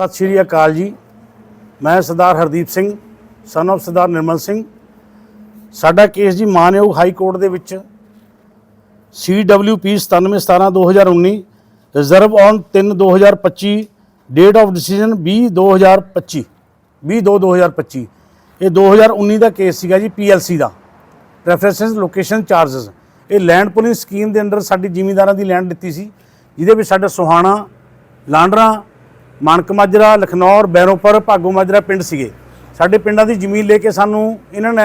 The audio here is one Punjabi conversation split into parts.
ਸਤਿ ਸ਼੍ਰੀ ਅਕਾਲ ਜੀ। ਮੈਂ ਸਰਦਾਰ ਹਰਦੀਪ ਸਿੰਘ ਸਨ of ਸਰਦਾਰ ਨਿਰਮਲ ਸਿੰਘ। ਸਾਡਾ ਕੇਸ ਜੀ ਮਾਨਯੋਗ ਹਾਈ ਕੋਰਟ ਦੇ ਵਿੱਚ CWP 9717 reserve on 3 2025 date of decision 20 2025 20 2 2025 ਇਹ 2019 ਦਾ ਕੇਸ ਸੀਗਾ ਜੀ PLC ਦਾ। ਪ੍ਰੈਫਰੈਂਸਸ ਲੋਕੇਸ਼ਨ ਚਾਰजेस ਇਹ ਲੈਂਡ ਪੁਲਿੰਗ ਸਕੀਮ ਦੇ ਅੰਡਰ ਸਾਡੀ ਜ਼ਿਮੀਂਦਾਰਾਂ ਦੀ ਲੈਂਡ ਦਿੱਤੀ ਸੀ, ਜਿਹਦੇ ਵਿੱਚ ਸਾਡਾ ਸੁਹਾਣਾ, ਲਾਂਡਰਾ ਮਾਨਕ ਮਾਜਰਾ, ਲਖਨੌਰ, ਬੈਰੋਪਰ, ਭਾਗੋ ਮਾਜਰਾ ਪਿੰਡ ਸੀਗੇ। ਸਾਡੇ ਪਿੰਡਾਂ ਦੀ ਜ਼ਮੀਨ ਲੈ ਕੇ ਸਾਨੂੰ ਇਹਨਾਂ ਨੇ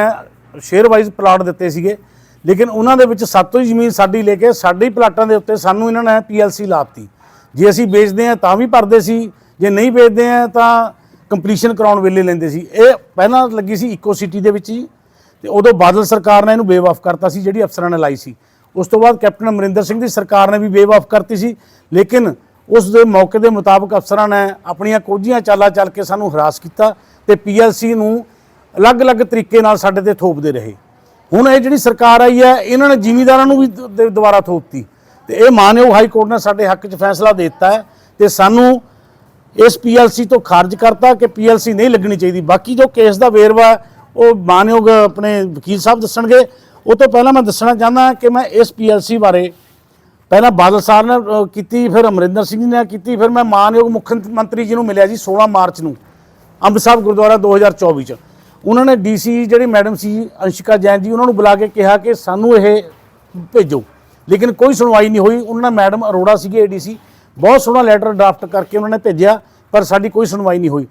ਸ਼ੇਅਰ ਵਾਈਜ਼ ਪਲਾਟ ਦਿੱਤੇ ਸੀਗੇ। ਲੇਕਿਨ ਉਹਨਾਂ ਦੇ ਵਿੱਚ ਸਾਤੋਂ ਹੀ ਜ਼ਮੀਨ ਸਾਡੀ ਲੈ ਕੇ ਸਾਡੇ ਹੀ ਪਲਾਟਾਂ ਦੇ ਉੱਤੇ ਸਾਨੂੰ ਇਹਨਾਂ ਨੇ ਪੀਐਲਸੀ ਲਾਤੀ। ਜੇ ਅਸੀਂ ਵੇਚਦੇ ਹਾਂ ਤਾਂ ਵੀ ਭਰਦੇ ਸੀ, ਜੇ ਨਹੀਂ ਵੇਚਦੇ ਹਾਂ ਤਾਂ ਕੰਪਲੀਸ਼ਨ ਕਰਾਉਣ ਵੇਲੇ ਲੈਂਦੇ ਸੀ। ਇਹ ਪਹਿਲਾਂ ਲੱਗੀ ਸੀ ਇਕੋ ਸਿਟੀ ਦੇ ਵਿੱਚ ਹੀ ਤੇ ਉਦੋਂ ਬਾਦਲ ਸਰਕਾਰ ਨੇ ਇਹਨੂੰ ਬੇਵਾਫ ਕਰਤਾ ਸੀ, ਜਿਹੜੀ ਅਫਸਰਾਂ ਨੇ ਲਾਈ ਸੀ। ਉਸ ਤੋਂ ਬਾਅਦ ਕੈਪਟਨ ਅਮਰਿੰਦਰ ਸਿੰਘ ਦੀ ਸਰਕਾਰ ਨੇ ਵੀ ਬੇਵਾਫ ਕਰਤੀ ਸੀ। ਲੇਕਿਨ ਉਸ ਦੇ ਮੌਕੇ ਦੇ ਮੁਤਾਬਕ ਅਫਸਰਾਂ ਨੇ ਆਪਣੀਆਂ ਕੋਝੀਆਂ ਚਾਲਾਂ ਚੱਲ ਕੇ ਸਾਨੂੰ ਹਰਾਸ ਕੀਤਾ ਤੇ ਪੀਐਲਸੀ ਨੂੰ ਅਲੱਗ-ਅਲੱਗ ਤਰੀਕੇ ਨਾਲ ਸਾਡੇ ਤੇ ਥੋਪਦੇ ਰਹੇ। ਹੁਣ ਇਹ ਜਿਹੜੀ ਸਰਕਾਰ ਆਈ ਹੈ, ਇਹਨਾਂ ਨੇ ਜ਼ਿਮੀਂਦਾਰਾਂ ਨੂੰ ਵੀ ਦ- ਦ- ਦੁਬਾਰਾ ਥੋਪਤੀ। ਤੇ ਇਹ ਮਾਨਯੋਗ ਹਾਈ ਕੋਰਟ ਨੇ ਸਾਡੇ ਹੱਕ 'ਚ ਫੈਸਲਾ ਦੇ ਦਿੱਤਾ ਹੈ ਤੇ ਸਾਨੂੰ ਇਸ ਪੀਐਲਸੀ ਤੋਂ ਖਾਰਜ ਕਰਤਾ ਕਿ ਪੀਐਲਸੀ ਨਹੀਂ ਲੱਗਣੀ ਚਾਹੀਦੀ। ਬਾਕੀ ਜੋ ਕੇਸ ਦਾ ਵੇਰਵਾ ਉਹ ਮਾਨਯੋਗ ਆਪਣੇ ਵਕੀਲ ਸਾਹਿਬ ਦੱਸਣਗੇ। ਉਹ ਤੋਂ ਪਹਿਲਾਂ ਮੈਂ ਦੱਸਣਾ ਚਾਹੁੰਦਾ ਕਿ ਮੈਂ ਇਸ ਪੀਐਲਸੀ ਬਾਰੇ ਪਹਿਲਾਂ ਬਾਦਲ ਸਾਹਿਬ ਨੇ ਅ, ਕੀਤੀ ਫਿਰ ਅਮਰਿੰਦਰ ਸਿੰਘ ਜੀ ਨੇ ਕੀਤੀ ਫਿਰ ਮੈਂ ਮਾਨਯੋਗ ਮੁੱਖ ਮੰਤਰੀ ਜੀ ਨੂੰ ਮਿਲਿਆ ਜੀ 16 ਮਾਰਚ ਨੂੰ ਅੰਬ ਸਾਹਿਬ ਗੁਰਦੁਆਰਾ 2024 ਚ। ਉਹਨਾਂ ਨੇ ਡੀਸੀ ਜਿਹੜੀ ਮੈਡਮ ਸੀ ਅੰਸ਼ਿਕਾ ਜੈਨ ਜੀ ਉਹਨਾਂ ਨੂੰ ਬੁਲਾ ਕੇ ਕਿਹਾ ਕਿ ਸਾਨੂੰ ਇਹ ਭੇਜੋ। ਲੇਕਿਨ ਕੋਈ ਸੁਣਵਾਈ ਨਹੀਂ ਹੋਈ। ਉਹਨਾਂ ਨੇ ਮੈਡਮ ਅਰੋੜਾ ਸੀਗੇ ਏਡੀਸੀ ਬਹੁਤ ਸੋਹਣਾ ਲੈਟਰ ਡਰਾਫਟ ਕਰਕੇ ਉਹਨਾਂ ਨੇ ਭੇਜਿਆ ਪਰ ਸਾਡੀ ਕੋਈ ਸੁਣਵਾਈ ਨਹੀਂ ਹੋਈ।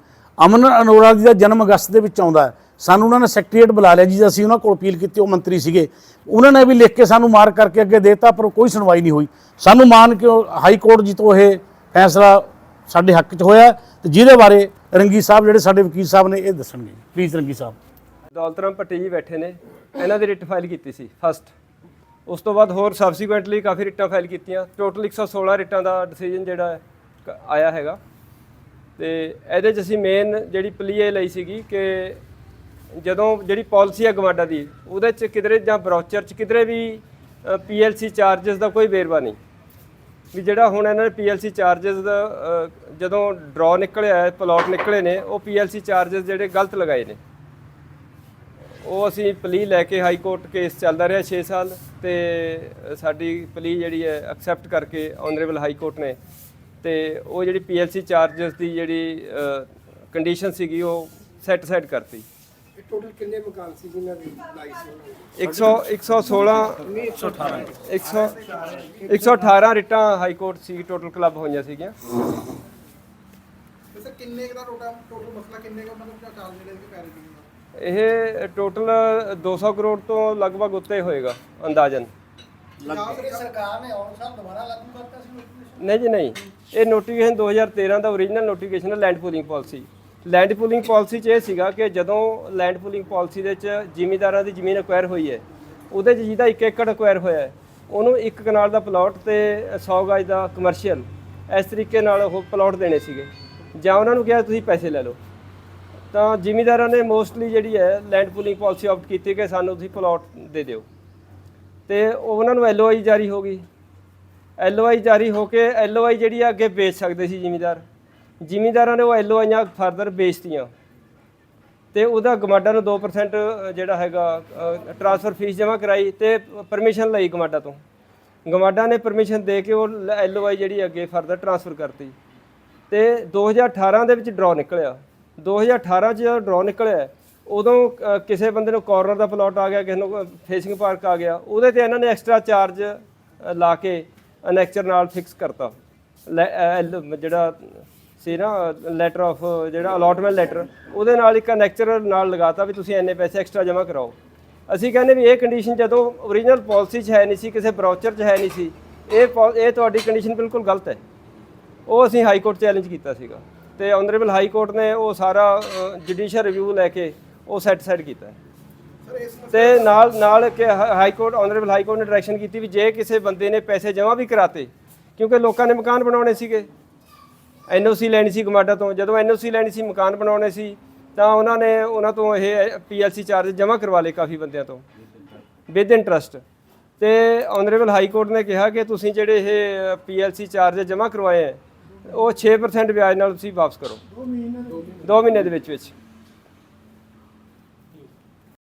ਅਮਨ ਅਰੋੜਾ ਜੀ ਦਾ ਜਨਮ ਅਗਸਤ ਦੇ ਵਿੱਚ ਆਉਂਦਾ ਹੈ। ਸਾਨੂੰ ਉਹਨਾਂ ਨੇ ਸੈਕਟਰੀਏਟ ਬੁਲਾ ਲਿਆ ਜੀ, ਅਸੀਂ ਉਹਨਾਂ ਕੋਲ ਅਪੀਲ ਕੀਤੀ, ਉਹ ਮੰਤਰੀ ਸੀਗੇ। ਉਹਨਾਂ ਨੇ ਵੀ ਲਿਖ ਕੇ ਸਾਨੂੰ ਮਾਰ ਕਰਕੇ ਅੱਗੇ ਦੇਤਾ, ਪਰ ਕੋਈ ਸੁਣਵਾਈ ਨਹੀਂ ਹੋਈ। ਸਾਨੂੰ ਮਾਨ ਕਿ ਹਾਈ ਕੋਰਟ ਜੀ ਤੋਂ ਇਹ ਫੈਸਲਾ ਸਾਡੇ ਹੱਕ 'ਚ ਹੋਇਆ, ਤੇ ਜਿਹਦੇ ਬਾਰੇ ਰੰਗੀ ਸਾਹਿਬ ਜਿਹੜੇ ਸਾਡੇ ਵਕੀਲ ਸਾਹਿਬ ਨੇ ਇਹ ਦੱਸਣਗੇ ਪਲੀਜ਼ ਰੰਗੀ ਸਾਹਿਬ। ਦੌਲਤਰਾਮ ਭੱਟੀ ਜੀ ਬੈਠੇ ਨੇ, ਇਹਨਾਂ ਦੀ ਰਿਟ ਫਾਈਲ ਕੀਤੀ ਸੀ ਫਸਟ ਉਸ ਤੋਂ ਬਾਅਦ ਹੋਰ ਸਬਸੀਕੁਐਂਟਲੀ ਕਾਫੀ ਰਿਟਾਂ ਫਾਈਲ ਕੀਤੀਆਂ ਟੋਟਲ 116 ਰਿਟਾਂ ਦਾ ਡਿਸੀਜਨ ਜਿਹੜਾ ਆਇਆ ਹੈਗਾ। ਤੇ ਇਹਦੇ 'ਚ ਅਸੀਂ ਮੇਨ ਜਿਹੜੀ ਪਲੀ ਇਹ ਲਈ ਸੀਗੀ ਕਿ ਜਦੋਂ ਜਿਹੜੀ ਪਾਲਿਸੀ ਹੈ ਗਵਾਡਾ ਦੀ, ਉਹਦੇ ਚ ਕਿਧਰੇ ਜਾਂ ਬਰੋਚਰ ਚ ਕਿਧਰੇ ਵੀ ਪੀਐਲਸੀ ਚਾਰजेस ਦਾ ਕੋਈ ਵੇਰਵਾ ਨਹੀਂ। ਵੀ ਜਿਹੜਾ ਹੁਣ ਇਹਨਾਂ ਨੇ ਪੀਐਲਸੀ ਚਾਰजेस ਦਾ ਜਦੋਂ ਡਰਾ ਨਿਕਲਿਆ ਹੈ ਪਲਾਟ ਨਿਕਲੇ ਨੇ, ਉਹ ਪੀਐਲਸੀ ਚਾਰजेस ਜਿਹੜੇ ਗਲਤ ਲਗਾਏ ਨੇ। ਉਹ ਅਸੀਂ ਪਲੀ ਲੈ ਕੇ ਹਾਈ ਕੋਰਟ ਕੇਸ ਚੱਲਦਾ ਰਿਹਾ 6 ਸਾਲ ਤੇ ਸਾਡੀ ਪਲੀ ਜਿਹੜੀ ਹੈ ਐਕਸੈਪਟ ਕਰਕੇ ਆਨਰੇਬਲ ਹਾਈ ਕੋਰਟ ਨੇ। ਤੇ ਉਹ ਜਿਹੜੀ ਪੀਐਲਸੀ ਚਾਰजेस ਦੀ ਜਿਹੜੀ ਕੰਡੀਸ਼ਨ ਸੀਗੀ, ਉਹ ਸੈਟੀਸਫਾਈਡ ਕਰਤੀ। ਟੋਟਲ ਕਿੰਨੇ ਮਕਾਨ ਸੀ ਜਿਨ੍ਹਾਂ ਦੀ ਲਾਈ ਸੀ? ਉਹਨਾਂ ਨੇ 100 116 118 118 ਰਿਟਾਂ ਹਾਈ ਕੋਰਟ ਸੀ ਟੋਟਲ ਕਲੱਬ ਹੋਈਆਂ ਸੀਗੀਆਂ। ਸਰ ਕਿੰਨੇ ਦਾ ਟੋਟਲ ਟੋਟਲ ਮਸਲਾ ਕਿੰਨੇ ਦਾ ਮਤਲਬ ਕਿਆ ਚਾਲ ਜਿਹੜੇ ਦੇ ਪੈਰੇ ਦੀ? ਇਹ ਟੋਟਲ 200 ਕਰੋੜ ਤੋਂ ਲਗਭਗ ਉੱਤੇ ਹੋਏਗਾ ਅੰਦਾਜ਼ਨ। ਸਰਕਾਰ ਨੇ ਆਉਣ ਸਾਲ ਦੁਬਾਰਾ ਲਾਗੂ ਕਰਤਾ ਸੀ ਨਹੀਂ ਜੀ ਨਹੀਂ। ਇਹ ਨੋਟੀਫਿਕੇਸ਼ਨ 2013 ਦਾ ਓਰੀਜਨਲ ਨੋਟੀਫਿਕੇਸ਼ਨ ਹੈ land pooling policy land pooling policy 'ਚ ਇਹ ਸੀਗਾ ਕਿ ਜਦੋਂ ਲੈਂਡ ਪੂਲਿੰਗ ਪਾਲਿਸੀ ਦੇ ਵਿੱਚ ਜ਼ਿਮੀਂਦਾਰਾਂ ਦੀ ਜ਼ਮੀਨ ਅਕਵਾਇਰ ਹੋਈ ਹੈ, ਉਹਦੇ 'ਚ ਜਿਹਦਾ 1 ਏਕੜ ਅਕਵਾਇਰ ਹੋਇਆ ਹੈ, ਉਹਨੂੰ ਇੱਕ ਕਨਾਲ ਦਾ ਪਲਾਟ ਤੇ 100 ਗਜ ਦਾ ਕਮਰਸ਼ੀਅਲ ਇਸ ਤਰੀਕੇ ਨਾਲ ਉਹ ਪਲਾਟ ਦੇਣੇ ਸੀਗੇ। ਜਾਂ ਉਹਨਾਂ ਨੂੰ ਕਿਹਾ ਤੁਸੀਂ ਪੈਸੇ ਲੈ ਲਓ। ਤਾਂ ਜ਼ਿਮੀਂਦਾਰਾਂ ਨੇ ਮੋਸਟਲੀ ਜਿਹੜੀ ਹੈ ਲੈਂਡ ਪੂਲਿੰਗ ਪਾਲਿਸੀ ਆਪਟ ਕੀਤੀ ਕਿ ਸਾਨੂੰ ਤੁਸੀਂ ਪਲਾਟ ਦੇ ਦਿਓ। ਤੇ ਉਹਨਾਂ ਨੂੰ ਐਲਓਆਈ ਜਾਰੀ ਹੋ ਗਈ। ਐਲਓਆਈ ਜਾਰੀ ਹੋ ਕੇ ਐਲਓਆਈ ਜਿਹੜੀ ਆ ਅੱਗੇ ਵੇਚ ਸਕਦੇ ਸੀ ਜ਼ਿਮੀਂਦਾਰ। ਜ਼ਿਮੀਂਦਾਰਾਂ ਨੇ ਉਹ ਐਲਓਆਈਆਂ ਫਰਦਰ ਵੇਚਤੀਆਂ। ਤੇ ਉਹਦਾ ਗਮਾਡਾ ਨੂੰ 2% ਜਿਹੜਾ ਹੈਗਾ ਟ੍ਰਾਂਸਫਰ ਫੀਸ ਜਮ੍ਹਾਂ ਕਰਾਈ ਤੇ ਪਰਮਿਸ਼ਨ ਲਈ ਗਮਾਡਾ ਤੋਂ। ਗਮਾਡਾ ਨੇ ਪਰਮਿਸ਼ਨ ਦੇ ਕੇ ਉਹ ਐਲਓਆਈ ਜਿਹੜੀ ਅੱਗੇ ਫਰਦਰ ਟ੍ਰਾਂਸਫਰ ਕਰਤੀ। ਤੇ 2018 ਦੇ ਵਿੱਚ ਡਰਾ ਨਿਕਲਿਆ। 2018 ਚ ਜਦੋਂ ਡਰਾ ਨਿਕਲਿਆ ਉਦੋਂ ਕਿਸੇ ਬੰਦੇ ਨੂੰ ਕਾਰਨਰ ਦਾ ਪਲਾਟ ਆ ਗਿਆ ਕਿਸੇ ਨੂੰ ਫੇਸਿੰਗ ਪਾਰਕ ਆ ਗਿਆ ਉਹਦੇ ਤੇ ਇਹਨਾਂ ਨੇ ਐਕਸਟਰਾ ਚਾਰਜ ਲਾ ਕੇ ਅਨੈਕਚਰ ਨਾਲ ਫਿਕਸ ਕਰਤਾ। ਲੈ- ਅ, ਜਿਹੜਾ ਸੀ ਨਾ ਲੈਟਰ ਆਫ ਜਿਹੜਾ ਅਲਾਟਮੈਂਟ ਲੈਟਰ ਉਹਦੇ ਨਾਲ ਇੱਕ ਅਨੈਕਚਰ ਨਾਲ ਲਗਾਤਾ ਵੀ ਤੁਸੀਂ ਇੰਨੇ ਪੈਸੇ ਐਕਸਟਰਾ ਜਮ੍ਹਾਂ ਕਰਾਓ। ਅਸੀਂ ਕਹਿੰਦੇ ਵੀ ਇਹ ਕੰਡੀਸ਼ਨ ਜਦੋਂ ਓਰੀਜਨਲ ਪਾਲਿਸੀ 'ਚ ਹੈ ਨਹੀਂ ਸੀ ਕਿਸੇ ਬ੍ਰੋਚਰ 'ਚ ਹੈ ਨਹੀਂ ਸੀ ਇਹ ਇਹ ਤੁਹਾਡੀ ਕੰਡੀਸ਼ਨ ਬਿਲਕੁਲ ਗਲਤ ਹੈ। ਉਹ ਅਸੀਂ ਹਾਈ ਕੋਰਟ ਚੈਲੰਜ ਕੀਤਾ ਸੀਗਾ। ਤੇ ਆਨਰੇਬਲ ਹਾਈ ਕੋਰਟ ਨੇ ਉਹ ਸਾਰਾ ਜੁਡੀਸ਼ੀਅਲ ਰਿਵਿਊ ਲੈ ਕੇ ਉਹ ਸੈਟ ਸਾਈਡ ਕੀਤਾ। ਤੇ ਨਾਲ ਨਾਲ ਕਿ high court honourable high court ਨੇ ਡਾਇਰੈਕਸ਼ਨ ਕੀਤੀ ਵੀ ਜੇ ਕਿਸੇ ਬੰਦੇ ਨੇ ਪੈਸੇ ਜਮ੍ਹਾਂ ਵੀ ਕਰਾਤੇ ਕਿਉਂਕਿ ਲੋਕਾਂ ਨੇ ਮਕਾਨ ਬਣਾਉਣੇ ਸੀਗੇ ਐਨਓਸੀ ਲੈਣੀ ਸੀ ਗਮਾਡਾ ਤੋਂ। ਜਦੋਂ ਐਨਓਸੀ ਲੈਣੀ ਸੀ, ਮਕਾਨ ਬਣਾਉਣੇ ਸੀ, ਤਾਂ ਉਹਨਾਂ ਨੇ ਉਹਨਾਂ ਤੋਂ ਇਹ ਪੀਐਲਸੀ ਚਾਰਜ ਜਮ੍ਹਾਂ ਕਰਵਾ ਲਏ ਕਾਫੀ ਬੰਦਿਆਂ ਤੋਂ। ਵਿਦ ਇੰਟਰਸਟ ਤੇ ਆਨਰੇਬਲ ਹਾਈ ਕੋਰਟ ਨੇ ਕਿਹਾ ਕਿ ਤੁਸੀਂ ਜਿਹੜੇ ਇਹ ਪੀਐਲਸੀ ਚਾਰਜ ਜਮ੍ਹਾਂ ਕਰਵਾਏ ਹੈ, ਉਹ 6% ਵਿਆਜ ਨਾਲ ਤੁਸੀਂ ਵਾਪਸ ਕਰੋ। 2 2 ਮਹੀਨੇ ਦੇ ਵਿੱਚ ਵਿੱਚ।